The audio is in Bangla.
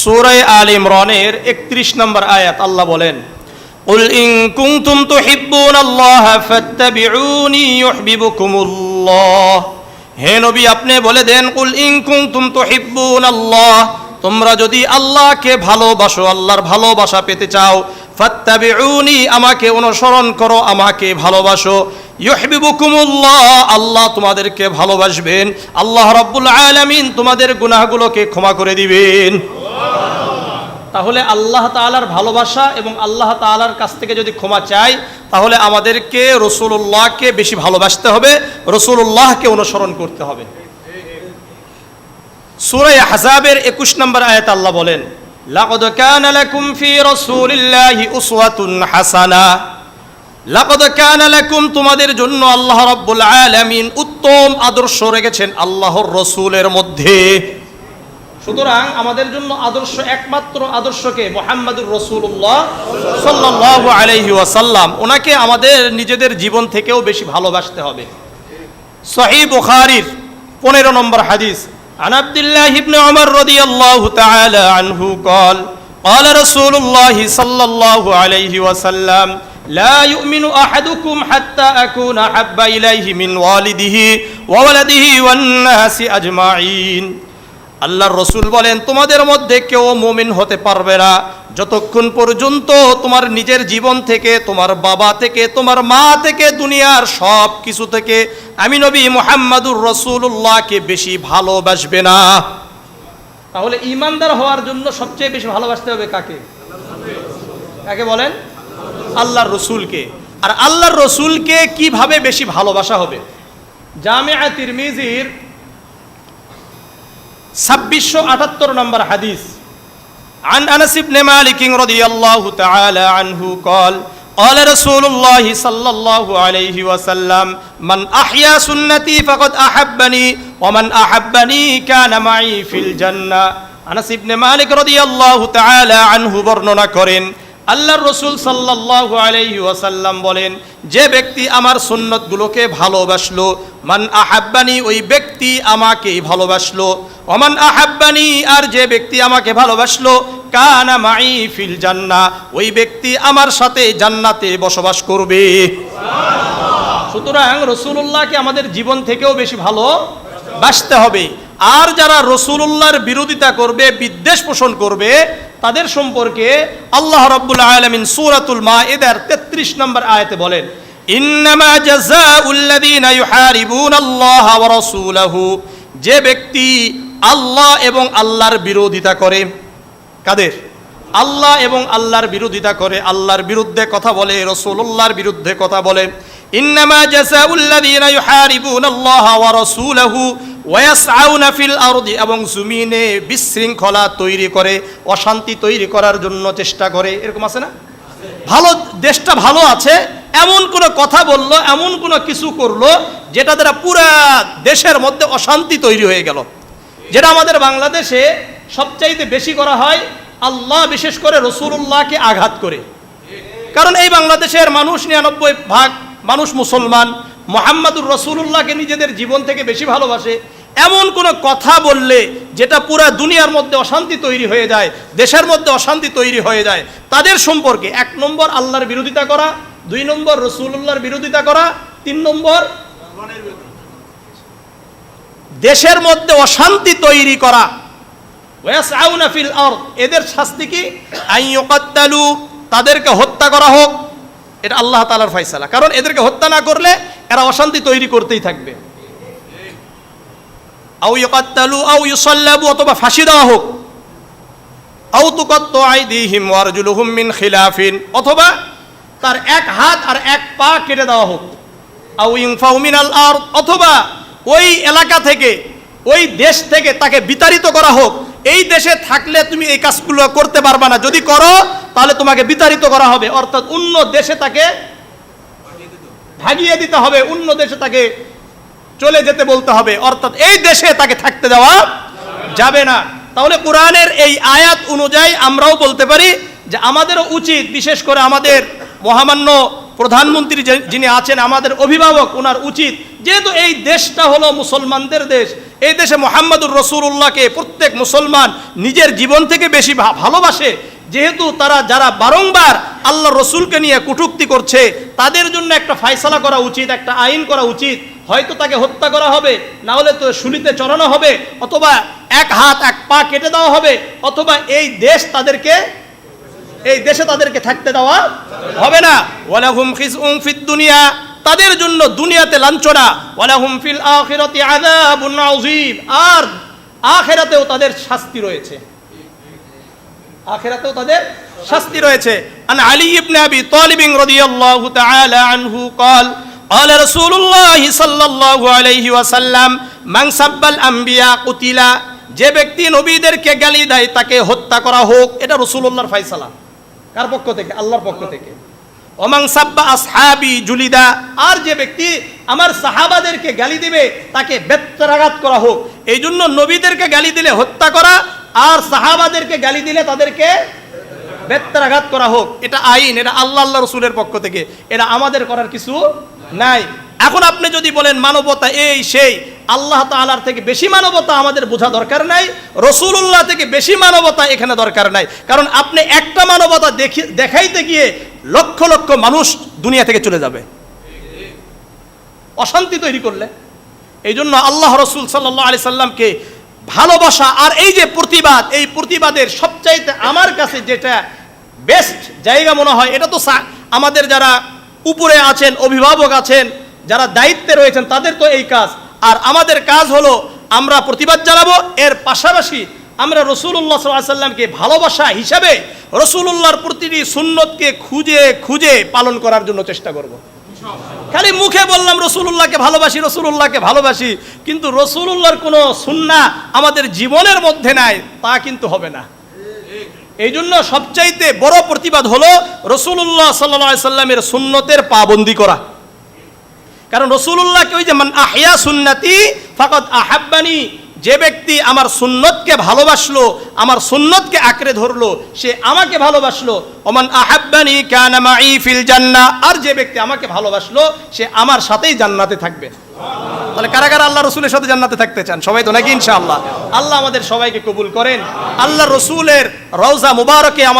সূরায়ে আল ইমরানের 31 নম্বর আয়াত আল্লাহ বলেন قل إن كنتم تحبون الله فاتبعوني يحببكم الله হে নবী আপনি বলে দেন কুল ইন কুনতুম তুহিব্বুন আল্লাহ তোমরা যদি আল্লাহকে ভালোবাসো আল্লাহর ভালোবাসা পেতে চাও ফাত্তাবিউনি আমাকে অনুসরণ করো আমাকে ভালোবাসো ইউহিব্বুকুমুল্লাহ আল্লাহ তোমাদেরকে ভালোবাসবেন আল্লাহ রাব্বুল আলামিন তোমাদের গুনাহগুলোকে ক্ষমা করে দিবেন তাহলে আল্লাহ তাআলার ভালোবাসা এবং আল্লাহ তাআলার কাছ থেকে যদি ক্ষমা চাই, তাহলে আমাদেরকে রসুল্লাহকে বেশি ভালোবাসতে হবে রসুল্লাহকে অনুসরণ করতে হবে। সুরাই আহজাবের 21 নম্বর আয়াত আল্লাহ বলেন, লাকাদ কানা লাকুম ফি রাসূলিল্লাহি উসওয়াতুন হাসানা। লাকাদ কানা লাকুম, তোমাদের জন্য আল্লাহ রাব্বুল আলামিন উত্তম আদর্শ রেখেছেন আল্লাহর রসুলের মধ্যে। সুতরাং আমাদের জন্য আদর্শ একমাত্র আদর্শকে মোহাম্মদুর রসুল্লাহ সাল্লাহ আলহি ওয়াসাল্লাম ওনাকে আমাদের নিজেদের জীবন থেকেও বেশি ভালোবাসতে হবে সহি বুখারির পনেরো নম্বর হাদিস عن عبد الله بن عمر رضي الله تعالى عنه قال قال رسول الله صلى الله عليه وسلم لا يؤمن أحدكم حتى أكون أحب إليه من والده وولده والناس أجمعين আল্লাহর রসুল বলেন, তোমাদের মধ্যে কেউ মুমিন হতে পারবে না। যতক্ষণ পর্যন্ত তোমার নিজের জীবন থেকে, তোমার বাবা থেকে, তোমার মা থেকে, দুনিয়ার সব কিছু থেকে আমি নবী মোহাম্মদুর রসুল্লাহকে বেশি ভালোবাসবে না। তাহলে ইমানদার হওয়ার জন্য সবচেয়ে বেশি ভালোবাসতে হবে কাকে? কাকে বলেন? আল্লাহর রসুলকে। আর আল্লাহর রসুলকে কীভাবে বেশি ভালোবাসা হবে? জামিয়া তিরমিজির ছাব্বিশশো আটাত্তর নম্বর হাদিস عن أنس بن مالك رضي الله تعالى عنه قال قال رسول الله صلى الله عليه وسلم من أحيا سنتي فقد أحبني ومن أحبني كان معي في الجنة আনাস ইবনে মালিক রাদিয়াল্লাহু তাআলা আনহু বর্ণনা করেন আল্লাহর রসুল সাল্লাল্লাহু আলাইহি ওয়াসাল্লাম বলেন, যে ব্যক্তি আমার সুন্নতগুলোকে ভালোবাসলো, মান আহাব্বানি ওই ব্যক্তি আমাকে ভালোবাসলো। ওমান আহাব্বানি আর যে ব্যক্তি আমাকে ভালোবাসলো, কানা মাই ফিল জান্না ওই ব্যক্তি আমার সাথে জান্নাতে বসবাস করবে। সুতরাং রসুল্লাহকে আমাদের জীবন থেকেও বেশি ভালো বাসতে হবে। আর যারা রসুল্লাহর বিরোধিতা করবে, বিদ্বেষ পোষণ করবে তাদের সম্পর্কে আল্লাহ রাব্বুল আলামিন সূরাতুল মাইদার 33 নম্বর আয়াতে বলেন, ইন্নামা জাযাউল্লাযীনা ইউহারিবুনাল্লাহা ওয়া রাসূলাহু। যে ব্যক্তি আল্লাহ এবং আল্লাহর বিরোধিতা করে, কাদের? আল্লাহ এবং আল্লাহর বিরোধিতা করে, আল্লাহর বিরুদ্ধে কথা বলে রসুল্লাহর বিরুদ্ধে কথা বলে। ইন্নামা জাযাউল্লাযীনা ইউহারিবুনাল্লাহা ওয়া রাসূলাহু। ওয়াসআউনা ফিল আরদি, এবং জমিনে বিশৃঙ্খলা তৈরি করে, অশান্তি তৈরি করার জন্য চেষ্টা করে, এরকম আছে না? ভালো, দেশটা ভালো আছে, এমন কোনো কথা বলল, এমন কোনো কিছু করল, যেটা দ্বারা পুরা দেশের মধ্যে অশান্তি তৈরি হয়ে গেল। যেটা আমাদের বাংলাদেশে সবচাইতে বেশি করা হয়, আল্লাহ বিশেষ করে রসুল্লাহকে আঘাত করে। কারণ এই বাংলাদেশের মানুষ নিরানব্বই ভাগ মানুষ মুসলমান, মোহাম্মদুর রসুল্লাহকে নিজেদের জীবন থেকে বেশি ভালোবাসে এমন কোনো কথা বললে যেটা পুরা দুনিয়ার মধ্যে অশান্তি তৈরি হয়ে যায়, দেশের মধ্যে অশান্তি তৈরি হয়ে যায়, তাদের সম্পর্কে এক নম্বর আল্লাহর বিরোধিতা করা, দুই নম্বর রসুল্লাহর বিরোধিতা করা, তিন নম্বর দেশের মধ্যে অশান্তি তৈরি করা। এদের শাস্তি কি? তাদেরকে হত্যা করা হোক, এটা আল্লাহ তাআলার ফয়সালা। কারণ এদেরকে হত্যা না করলে এরা অশান্তি তৈরি করতেই থাকবে। আও ইউকাত্তালু আও ইউসাল্লাবু, অথবা ফাঁসি দেওয়া হোক। আও তুকাত্তু আইদিহিম ওয়ারজুলুহুম মিন খিলাফিন, অথবা তার এক হাত আর এক পা কেটে দেওয়া হোক। আও ইনফাউ আরদ, অথবা ওই এলাকা থেকে, ওই দেশ থেকে তাকে বিতাড়িত করা হোক। এই দেশে থাকলে তুমি এই কাজগুলো করতে পারবা না। যদি করো, তাহলে তোমাকে বিতাড়িত করা হবে। অর্থাৎ অন্য দেশে তাকে ভাগিয়ে দিতে হবে। অন্য দেশে তাকে চলে যেতে বলতে হবে। অর্থাৎ এই দেশে তাকে থাকতে দেওয়া যাবে না। তাহলে কোরআনের এই আয়াত অনুযায়ী আমরাও বলতে পারি যে আমাদেরও উচিত, বিশেষ করে আমাদের মহামান্য প্রধানমন্ত্রী যিনি আছেন, আমাদের অভিভাবক ওনার উচিত। যেহেতু এই দেশটা হলো মুসলমানদের দেশ, এই দেশে মোহাম্মদুর রসুল্লাহকে প্রত্যেক মুসলমান নিজের জীবন থেকে বেশি ভালোবাসে। যেহেতু তারা যারা বারংবার আল্লাহ রসুলকে নিয়ে কটূক্তি করছে, তাদের জন্য একটা ফায়সালা করা উচিত, একটা আইন করা উচিত। হয়তো তাকে হত্যা করা হবে, না হলে তো শুলিতে চড়ানো হবে, অথবা এক হাত, এক পা কেটে দেওয়া হবে, অথবা এই দেশ তাদেরকে, এই দেশে তাদেরকে থাকতে দেওয়া হবে না। ওয়ালাহুম খিসউম ফিদ দুনিয়া, তাদের জন্য দুনিয়াতে লাঞ্ছনা। ওয়ালাহুম ফিল আখিরাতি আযাবুন আযীম। আর আখিরাতেও তাদের শাস্তি রয়েছে। আখিরাতেও তাদের শাস্তি রয়েছে আন আলী ইবনে আবি তালিব রাদিয়াল্লাহু তাআলা আনহু قال قال رسول الله صلى الله عليه وسلم من سب الانبياء قتل যে ব্যক্তি নবীদেরকে গালি দেয় তাকে হত্যা করা হোক এটা রাসূলুল্লাহর ফয়সালা কার পক্ষ থেকে আল্লাহর পক্ষ থেকে ওমাং সাব্বা আসহাবি জুলিদা আর যে ব্যক্তি আমার সাহাবাদেরকে গালি দিবে তাকে বেত্রাঘাত করা হোক এই জন্য নবীদেরকে গালি দিলে হত্যা করা আর সাহাবাদেরকে গালি দিলে তাদেরকে বেত্রাঘাত করা হোক। এটা আইন, এটা আল্লাহ আল্লাহ রসুলের পক্ষ থেকে। এটা আমাদের করার কিছু নাই। এখন আপনি যদি বলেন মানবতা এই, সেই, আল্লাহ তালার থেকে বেশি মানবতা আমাদের বোঝা দরকার নাই রসুল্লাহ থেকে বেশি মানবতা এখানে দরকার নাই। কারণ আপনি একটা মানবতা দেখি, দেখাইতে গিয়ে লক্ষ লক্ষ মানুষ দুনিয়া থেকে চলে যাবে। অশান্তি তৈরি করলে। এই জন্য আল্লাহ রসুল সাল্লাহ আলি সাল্লামকে ভালোবাসা আর এই যে প্রতিবাদ, এই প্রতিবাদের সবচাইতে আমার কাছে যেটা বেস্ট জায়গা মনে হয়, এটা তো আমাদের যারা উপরে আছেন, অভিভাবক আছেন, যারা দায়িত্বে রয়েছেন, তাদের তো এই কাজ। আর আমাদের কাজ হলো, আমরা প্রতিবাদ জানাব, এর পাশাপাশি আমরা রসুল্লাহ সাল্লামকে ভালোবাসা হিসাবে রসুল্লাহর প্রতিটি সুন্নতকে খুঁজে খুঁজে পালন করার জন্য চেষ্টা করব। খালি মুখে বললাম রসুল্লাহকে ভালোবাসি রসুল্লাহকে ভালোবাসি, কিন্তু রসুল্লাহর কোনো সুন্না আমাদের জীবনের মধ্যে নাই, তা কিন্তু হবে না। এই জন্য সবচাইতে বড় প্রতিবাদ হলো রসুল্লাহ সাল্লা সাল্লামের সুন্নতের পাবন্দি করা। কারণ রসুল্লাহকে ওই যে আহিয়া সুন্নাতি ফাকত আহাব্বানি যে ব্যক্তি আমার সুন্নতকে ভালোবাসলো, আমার সুন্নতকে আঁকড়ে ধরলো, সে আমাকে ভালোবাসলো। ওমান আহাব্বানি কানা মাই ফিল জান্না। আর যে ব্যক্তি আমাকে ভালোবাসলো, সে আমার সাথেই জান্নাতে থাকবে। তাহলে কারাগার কারা আল্লাহ রসুলের সাথে জান্নাতে থাকতে চান? সবাই তো নাকি ইনশাআল্লাহ? আল্লাহ আমাদের সবাইকে কবুল করেন। আল্লাহ রসুলের রওজা মুবারকে আমাদের